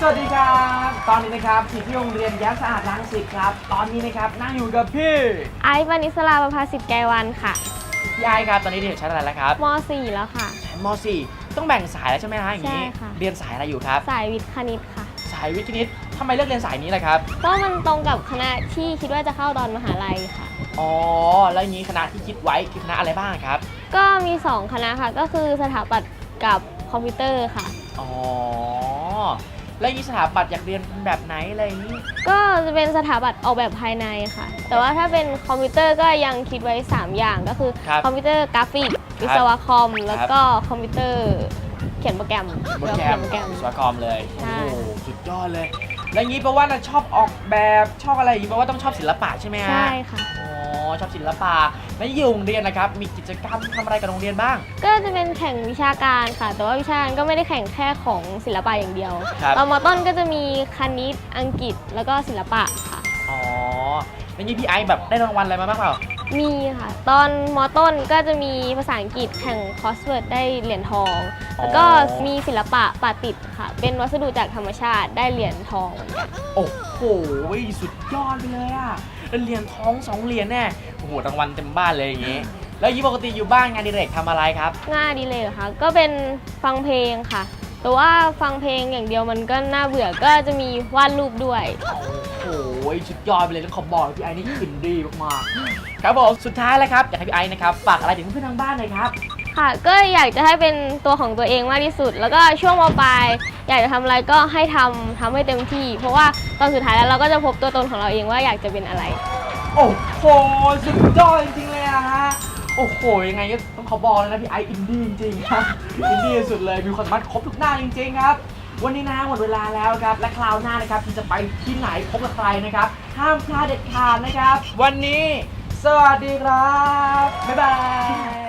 สวัสดีครับ ตอนนี้นะครับที่ที่โรงเรียนยัสะอาดรังสิตครับ ตอนนี้นะครับนั่งอยู่กับพี่ไอซ์วานิสลาประภาสิทธิ์แกวันค่ะพี่ไอครับ ตอนนี้เรียนชั้นอะไรแล้วครับม .4 แล้วค่ะ ชั้นม .4 ต้องแบ่งสายแล้วใช่ไหมฮะอย่างนี้ ใช่ค่ะ เรียนสายอะไรอยู่ครับ สายวิทย์คณิตค่ะ สายวิทย์คณิตทำไมเลือกเรียนสายนี้ล่ะครับ ก็มันตรงกับคณะที่คิดว่าจะเข้าตอนมหาลัยค่ะ อ๋อ แล้วอย่างนี้คณะที่คิดไว้คือคณะอะไรบ้างครับ ก็มี 2 คณะค่ะ ก็คือสถาปัตย์กับคอมพิวเตอร์ค่ะ อ๋อ แล้วอย่างนี้สถาปัตย์อยากเรียนแบบไหนอะไรอย่างนี้ ก็จะเป็นสถาปัตย์ออกแบบภายในค่ะ แต่ว่าถ้าเป็นคอมพิวเตอร์ก็ยังคิดไว้ 3 อย่างก็คือครับคอมพิวเตอร์กราฟิก วิศวะคอม แล้วก็คอมพิวเตอร์เขียนโปรแกรมโปรแกรเขียมนโปรแกรม วิศวกรรมเลย ใช่ โอ้โหสุดยอดเลย แล้วอย่างนี้แปลว่าน่ะชอบออกแบบชอบอะไรอย่างนี้แปลว่าต้องชอบศิลปะใช่ไหมฮะใช่ค่ะ อ๋อ ชอบศิลปะแล้วอยู่โรงเรียนนะครับ มีกิจกรรมทำอะไรกับโรงเรียนบ้าง ก็จะเป็นแข่งวิชาการค่ะ แต่ว่าวิชาการก็ไม่ได้แข่งแค่ของศิลปะอย่างเดียวครับ ตอนมต้นก็จะมีคณิตอังกฤษแล้วก็ศิลปะค่ะ อ๋อแล้วนี่พี่ไอซ์แบบได้รางวัลอะไรมาบ้างเปล่า มีค่ะ ตอนมต้นก็จะมีภาษาอังกฤษแข่งคอสเวิร์ดได้เหรียญทองแล้วก็มีศิลปะปาติดค่ะ เป็นวัสดุจากธรรมชาติได้เหรียญทองเหมือนกันโอ้โหสุดยอดไปเลยอะแล้ว เหรียญทองสองเหรียญแน่โอ้โหรางวัลเต็มบ้านเลยอย่างงี้ แล้วยี่ปกติอยู่บ้านงานอดิเรกทำอะไรครับงานอดีเลยค่ะก็เป็นฟังเพลงค่ะ แต่ว่าฟังเพลงอย่างเดียวมันก็น่าเบื่อก็จะมีวาดรูปด้วย โอ้โหสุดยอดไปเลยแล้วขอบอกเลยพี่ไอซ์นี่ขินดีมากๆครับผมสุดท้ายแล้วครับอยากให้พี่ไอซ์นะครับฝากอะไรถึงเพื่อนๆทางบ้านหน่อยครับ ค่ะ ก็อยากจะให้เป็นตัวของตัวเองมากที่สุด แล้วก็ช่วงมปลายอยากจะทำอะไรก็ให้ทำทำให้เต็มที่ เพราะว่าตอนสุดท้ายแล้วเราก็จะพบตัวตนของเราเองว่าอยากจะเป็นอะไร โอ้โหสุดยอดจริงๆเลยอะฮะ โอ้โห ยังไงก็ต้องขอบอกเลยนะพี่ไออินดี้จริงๆครับ อินดี้สุดเลย มีความสามารถครบทุกหน้าจริงๆครับ วันนี้นะหมดเวลาแล้วครับ และคราวหน้านะครับที่จะไปที่ไหนพบกับใครนะครับ ห้ามพลาดเด็ดขาดนะครับ วันนี้ สวัสดีครับ บ๊ายบาย